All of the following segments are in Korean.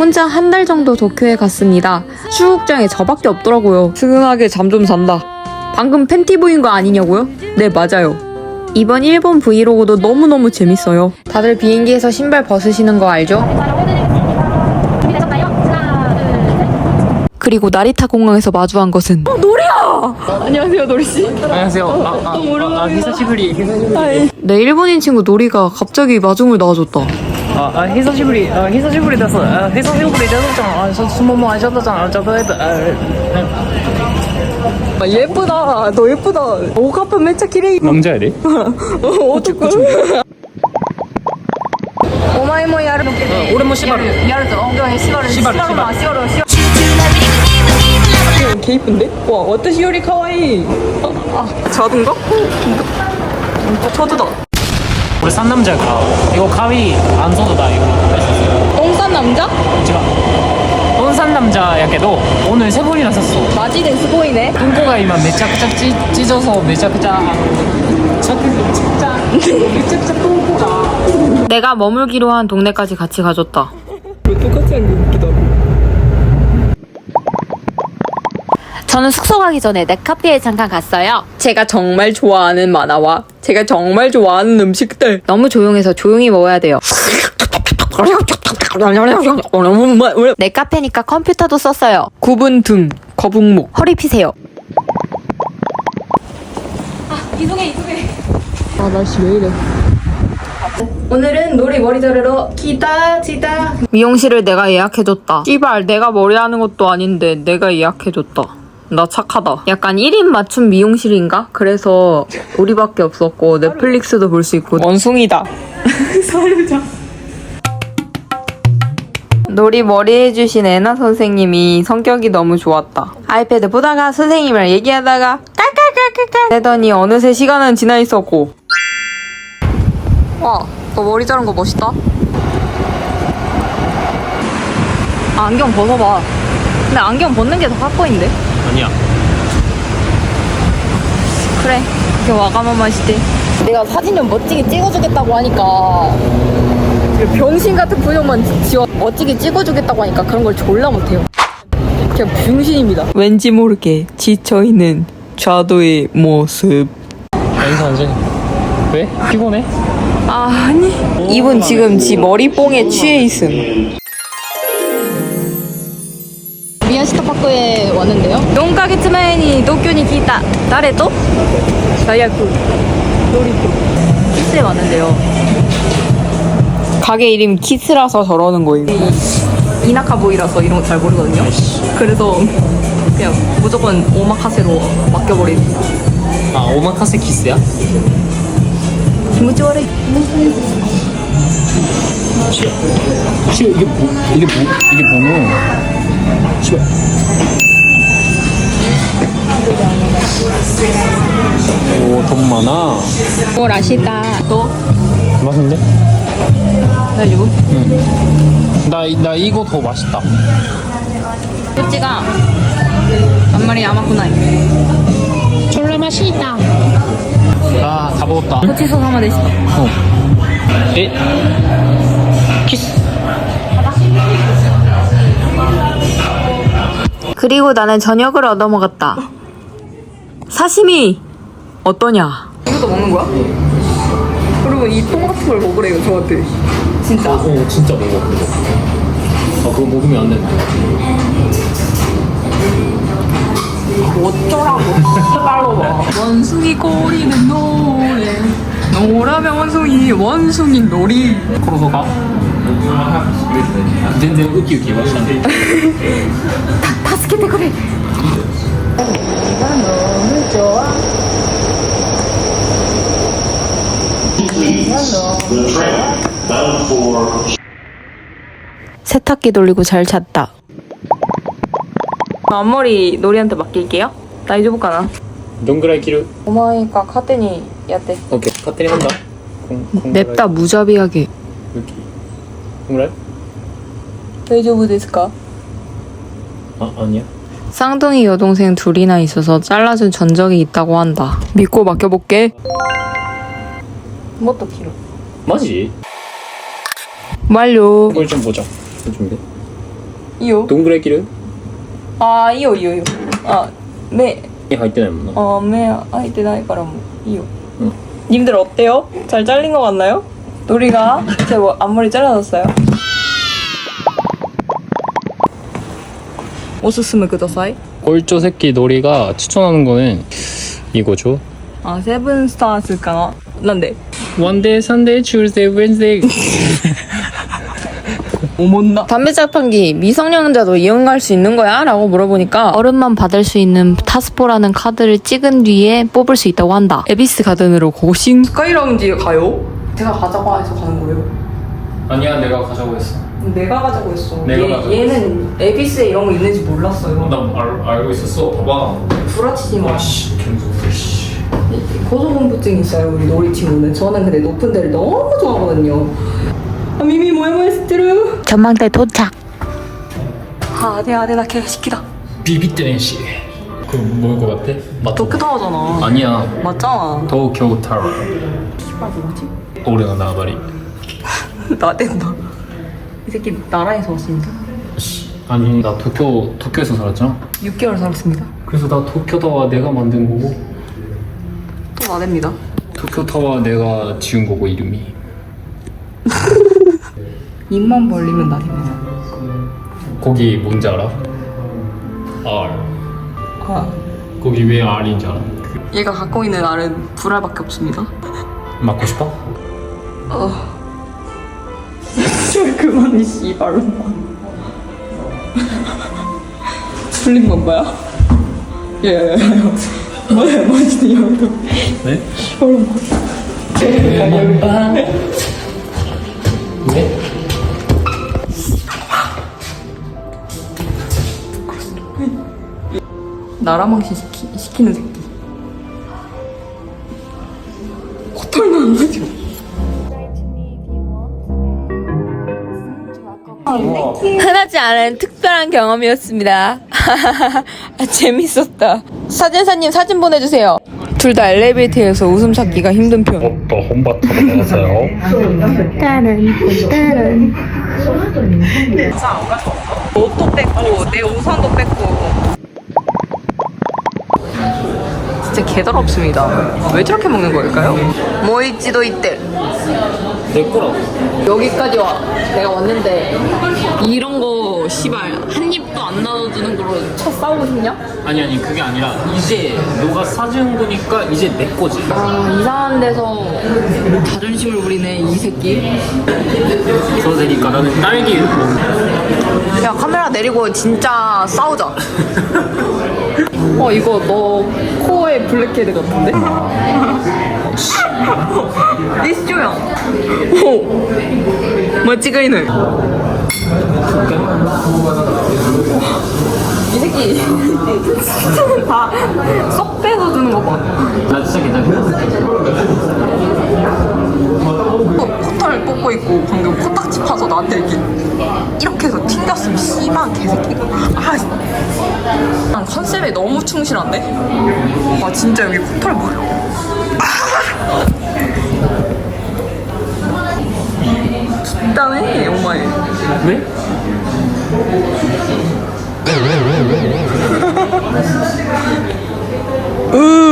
혼자 한 달 정도 도쿄에 갔습니다. 수국장에 저밖에 없더라고요. 스근하게 잠 좀 잔다. 방금 팬티 보인 거 아니냐고요? 네, 맞아요. 이번 일본 브이로그도 너무너무 재밌어요. 다들 비행기에서 신발 벗으시는 거 알죠? 준비되셨나요? 하나, 둘, 셋. 그리고 나리타 공항에서 마주한 것은 어, 노리야! 안녕하세요, 노리씨. 안녕하세요. 아, 아, 아, 아, 히사시부리, 히사시부리. 내 일본인 친구 노리가 갑자기 마중을 나와줬다. 아, 아, 히사시부리, 아, 히사시부리 됐어. 아, 히사시부리 됐었잖아. 아, 저 수모모 하셨잖아. 저 그래도, 아, 아, 예쁘다. 너 예쁘다. 오카프 매차 키레이. 남자야 돼? 어떡해. 오마이모 야르. 오랜만 씨발. 야르. 어, 시바르. 시바르, 시바르. 시바르. 개 이쁜데? 와, 와타시 요리 카와이. 아, 자둔가? 아, 저도다. 우리 산 남자가 이거 가위 안 써도 다 이거. 똥싼 남자? 제가 온산 남자야게도 오늘 세 번이나 샀어. 마지된 스보이네. 똥꼬가위만 매짝짝 찢, 찢어서 매짝짝 착착착 매짝짝 똥꼬가 내가 머물기로 한 동네까지 같이 가줬다. 똑같이 한게 웃기다. 저는 숙소 가기 전에 넷카페에 잠깐 갔어요. 제가 정말 좋아하는 만화와 제가 정말 좋아하는 음식들. 너무 조용해서 조용히 먹어야 돼요. 넷카페니까 컴퓨터도 썼어요. 구분 등, 거북목, 허리 피세요. 아 날씨 왜 이래? 오늘은 놀이 머리 자르러 기다 지다 미용실을 내가 예약해줬다 씨발 내가 머리 하는 것도 아닌데 내가 예약해줬다 나 착하다 약간 1인 맞춤 미용실인가? 그래서 우리밖에 없었고 넷플릭스도 볼 수 있고 원숭이다 놀이 머리 해주신 애나 선생님이 성격이 너무 좋았다 아이패드 보다가 선생님이랑 얘기하다가 깔깔깔깔깔 하더니 어느새 시간은 지나 있었고 와, 너 머리 자른 거 멋있다. 아, 안경 벗어봐. 근데 안경 벗는 게 더 핫보인데? 아니야. 그래, 그게 와가마 맛이지. 내가 사진 좀 멋지게 찍어주겠다고 하니까 병신 같은 표정만 지어 멋지게 찍어주겠다고 하니까 그런 걸 졸라 못해요. 그냥 병신입니다. 왠지 모르게 지쳐있는 좌도의 모습. 안 돼. 왜? 피곤해? 아, 아니. 이분 지금 지 머리뽕에 취해 있음. 파크에 왔는데요. 4ヶ月前に東京に聞いた誰と大学 키스에 왔는데요 가게 이름 키스라서 저러는 거예요 이나카 보이라서 이런 거 잘 모르거든요 그래서 그냥 무조건 오마카세로 맡겨버립니다 아, 오마카세 키스야? 기분이悪い 혹시 이게 뭐, 이게 뭐, 이게 뭐는? 시발. 오, 돈 많아. 오, 라시다. 또? 맛있는데? 그래가지고? 응. 나, 나 이거 더 맛있다. 꼬치가 한 말이 남았구나. 졸라 맛있다. 아, 다 먹었다. 꼬치소 하나 되시다. 어. 에? 키스. 그리고 나는 저녁을 얻어먹었다. 사시미 어떠냐? 이것도 먹는 거야? 그리고 이 똥 같은 걸 먹으래요 저한테. 진짜. 어, 진짜 먹어, 그거. 아, 그거 먹으면 안 되는데. 어쩌라고. 빨로 봐. 원숭이 꼬리는 노래 노라면 원숭이 원숭이 놀이 コロソか全然ウキウキはしたね助 세탁기 돌리고 잘 잤다. 앞머리 놀이한테 맡길게요. 다이조부까나 どんぐらい切る 오마이가 카테니 야떼. オッケー勝手になんだこんこんぐらい 냅다 무자비하게. ウキこんぐらい 다이조부 ですか?あ아니야 쌍둥이 여동생 둘이나 있어서 잘라준 전적이 있다고 한다. 믿고 맡겨볼게. 뭐또 길어. マジ 완료. 이걸 좀 보자 이거 좀 돼? いいよ 동그랗 기를 ああいいよいいよいいよあ目 入ってないもんな 어, 매開いてないからもういいよ. 응. 님들 어때요? 잘 잘린 것 같나요? 노리가 제 뭐- 앞머리 잘라졌어요. 오스스메 그다사이? 꼴조 새끼 놀이가 추천하는 거는 이거죠 아 세븐스타즈까나? 난데. 원데이, 선데이, 튜스데이, 웬스데이 오몬나. 담배 자판기 미성년자도 이용할 수 있는 거야? 라고 물어보니까 어른만 받을 수 있는 타스포라는 카드를 찍은 뒤에 뽑을 수 있다고 한다. 에비스 가든으로 고싱 스카이라운지에 가요? 제가 가자고 해서 가는 거예요. 아니야 내가 가자고 했어 내가 가자고 했어. 내가 얘, 가자고 얘는 에비스에 이런 거 있는지 몰랐어요. 나 알, 알고 있었어 봐봐 부라치지 마. 아씨 씨 고소공포증 있어요 우리 놀이 친구는 저는 근데 높은 데를 너무 좋아하거든요 아 미미 모야모야 스트루? 전망대 도착. 아 아네 아네 나 걔가 시키다. 비비뜨네 씨. 그럼 뭐일 것 같아? 맞 도쿄타워잖아. 아니야. 맞잖아. 도쿄 타워 씨발 뭐지? 올해가 나발이. 나댄다. 이 새끼 나라에서 왔습니다. 아니 나 도쿄 도쿄에서 살았잖아. 6개월 살았습니다. 그래서 나 도쿄 타워 내가 만든 거고. 또 나댑니다. 도쿄 타워 내가 지은 거고 이름이 입만 벌리면 나댑니다 거기 뭔지 알아? R 아 거기 왜 R인지 알아? 얘가 갖고 있는 알은 불알밖에 없습니다 맞고 싶어? 좀 그만 이 씨발로 풀린 건 뭐야? 야야야야 뭐야 뭐지 이거 네? 네? 나라망신 시키, 시키는 새끼 코털 나는 거지 흔하지 않은 특별한 경험이었습니다. 아, 재밌었다. 사진사님 사진 보내주세요. 둘 다 엘리베이터에서 웃음 찾기가 힘든 편. 또 홈바타로 나가세요 옷도 뺐고 내 우산도 뺐고 개더럽습니다. 왜 저렇게 먹는 걸까요? 뭐 있지도 이때. 내 거라고. 여기까지 와. 내가 왔는데 이런 거 씨발 한 입도 안 나눠주는 걸로 첫 싸우고 싶냐? 아니 아니 그게 아니라 이제 너가 사준 거니까 이제 내 거지. 아 이상한 데서 자존심을 부리네 이 새끼 그러니까 나는 딸기. 야 카메라 내리고 진짜 싸우자. 어 이거 너 코에 블랙헤드 같은데? 리스조형 오 멋지가이네 이 새끼. 진짜 다쏙 빼서 주는 거 봐. 나 진짜 괜찮아 뽑고 있고 방금 코딱지 파서 나한테 이렇게 이렇게 해서 튕겼으면 씨발 개새끼가 아난 컨셉에 너무 충실한데? 아 진짜 여기 코털 보여 진짜네 오마이. 왜? 미안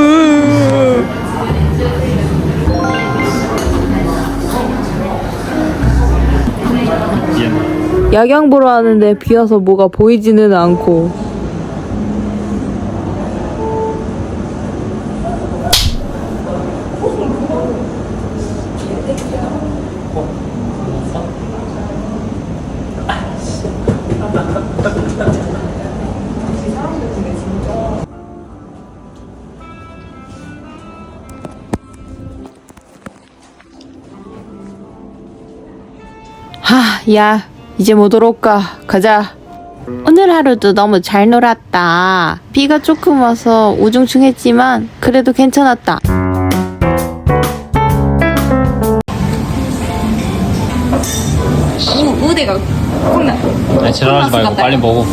야경 보러 왔는데 비 와서 뭐가 보이지는 않고. 하, 야, 이제 못 올까? 가자. 오늘 하루도 너무 잘 놀았다. 비가 조금 와서 우중충했지만 그래도 괜찮았다. 우, 우대가 콩나. 아니 지랄하지 말고 빨리 먹어